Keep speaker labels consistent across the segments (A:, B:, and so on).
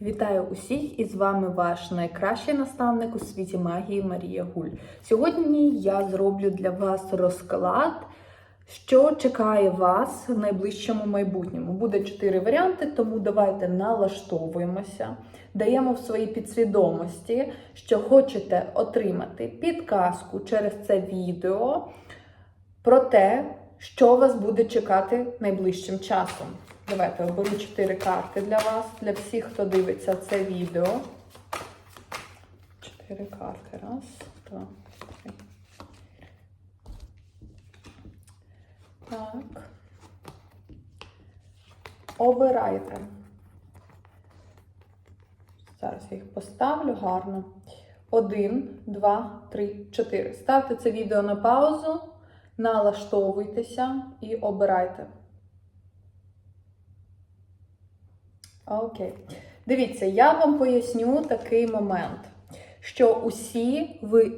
A: Вітаю усіх і з вами ваш найкращий наставник у світі магії Марія Гуль. Сьогодні я зроблю для вас розклад, що чекає вас в найближчому майбутньому. Буде чотири варіанти, тому давайте налаштовуємося, даємо в своїй підсвідомості, що хочете отримати підказку через це відео про те, що вас буде чекати найближчим часом. Давайте оберу 4 карти для вас, для всіх, хто дивиться це відео. 4 карти. Раз, два, три. Так. Обирайте. Зараз я їх поставлю гарно. Один, два, три, чотири. Ставте це відео на паузу, налаштовуйтеся і обирайте. Окей. Дивіться, я вам поясню такий момент, що усі ви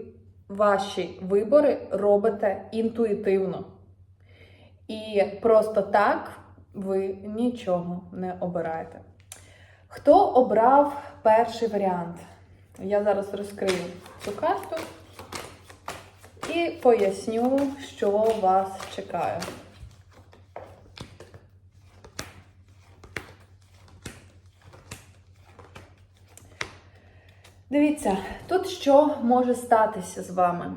A: ваші вибори робите інтуїтивно. І просто так ви нічого не обираєте. Хто обрав перший варіант? Я зараз розкрию цю карту і поясню, що вас чекає. Дивіться, тут що може статися з вами?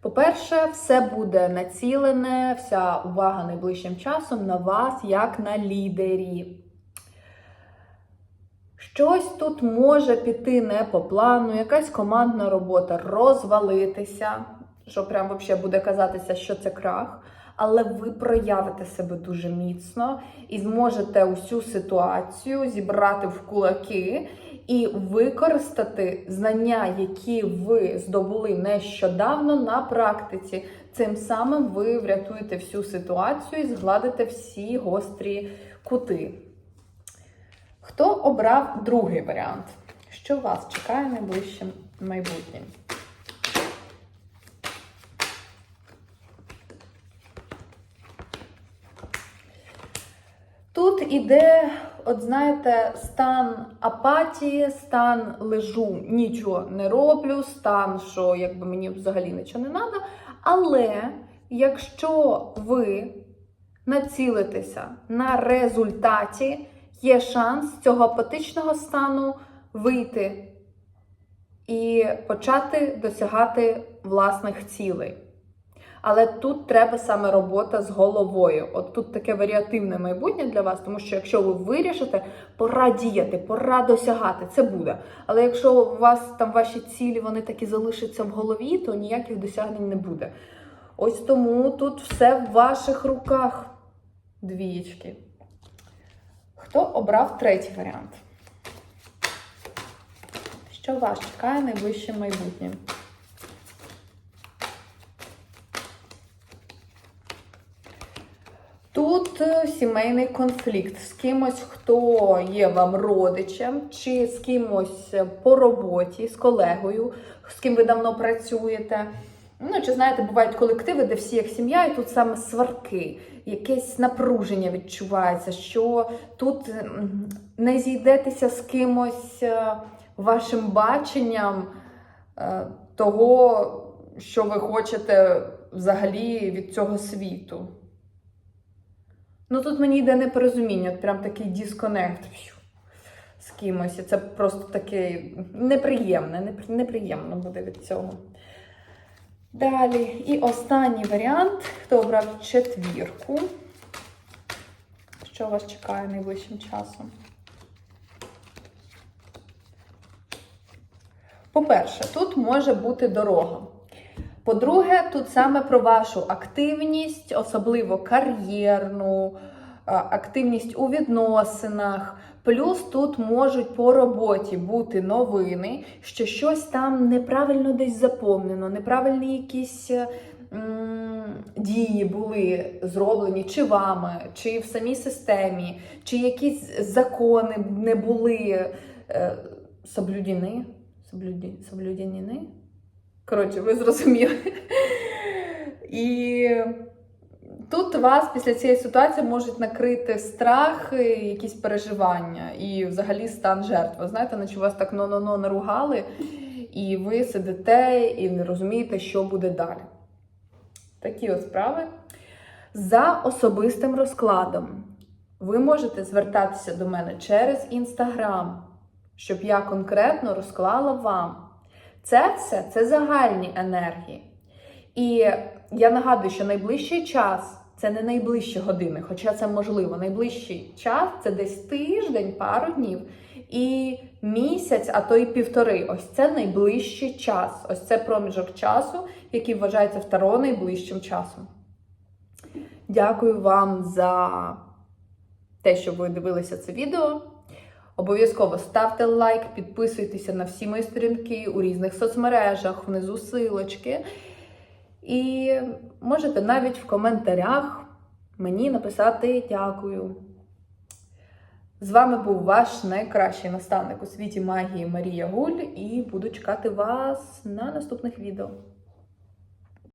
A: По-перше, все буде націлене, вся увага найближчим часом на вас, як на лідері. Щось тут може піти не по плану, якась командна робота розвалитися, що прям взагалі буде казатися, що це крах. Але ви проявите себе дуже міцно і зможете усю ситуацію зібрати в кулаки і використати знання, які ви здобули нещодавно на практиці. Цим самим ви врятуєте всю ситуацію і згладите всі гострі кути. Хто обрав другий варіант? Що вас чекає найближчим майбутнім? Тут іде, от знаєте, стан апатії, стан лежу, нічого не роблю, стан, що якби мені взагалі нічого не треба. Але якщо ви націлитеся на результаті, є шанс цього апатичного стану вийти і почати досягати власних цілей. Але тут треба саме робота з головою. От тут таке варіативне майбутнє для вас, тому що якщо ви вирішите, пора діяти, пора досягати, це буде. Але якщо у вас там ваші цілі вони такі залишаться в голові, то ніяких досягнень не буде. Ось тому тут все в ваших руках. Двієчки. Хто обрав третій варіант? Що вас чекає найближчим майбутнім? Тут е, сімейний конфлікт з кимось, хто є вам родичем, чи з кимось по роботі, з колегою, з ким ви давно працюєте. Ну, чи знаєте, бувають колективи, де всі як сім'я, і тут саме сварки, якесь напруження відчувається, що тут не зійдетеся з кимось е, вашим баченням е, того, що ви хочете взагалі від цього світу. Ну тут мені йде непорозуміння, от прям такий дисконект з кимось. І це просто таке неприємне, неприємно буде від цього. Далі. І останній варіант, хто обрав четвірку. Що вас чекає найближчим часом? По-перше, тут може бути дорога. По-друге, тут саме про вашу активність, особливо кар'єрну, активність у відносинах. Плюс тут можуть по роботі бути новини, що щось там неправильно десь заповнено, неправильні якісь м, дії були зроблені чи вами, чи в самій системі, чи якісь закони не були е, соблюдені. Соблюді, соблюдені? Коротше, ви зрозуміли. І тут вас після цієї ситуації можуть накрити страх, якісь переживання і взагалі стан жертви. Знаєте, наче вас так но-но-но наругали, і ви сидите і не розумієте, що буде далі. Такі от справи. За особистим розкладом ви можете звертатися до мене через інстаграм, щоб я конкретно розклала вам. Це все це загальні енергії. І я нагадую, що найближчий час це не найближчі години, хоча це можливо. Найближчий час це десь тиждень, пару днів і місяць, а то й півтори. Ось це найближчий час. Ось це проміжок часу, який вважається второ найближчим часом. Дякую вам за те, що ви дивилися це відео. Обов'язково ставте лайк, підписуйтеся на всі мої сторінки у різних соцмережах, внизу силочки. І можете навіть в коментарях мені написати дякую. З вами був ваш найкращий наставник у світі магії Марія Гуль, і буду чекати вас на наступних відео.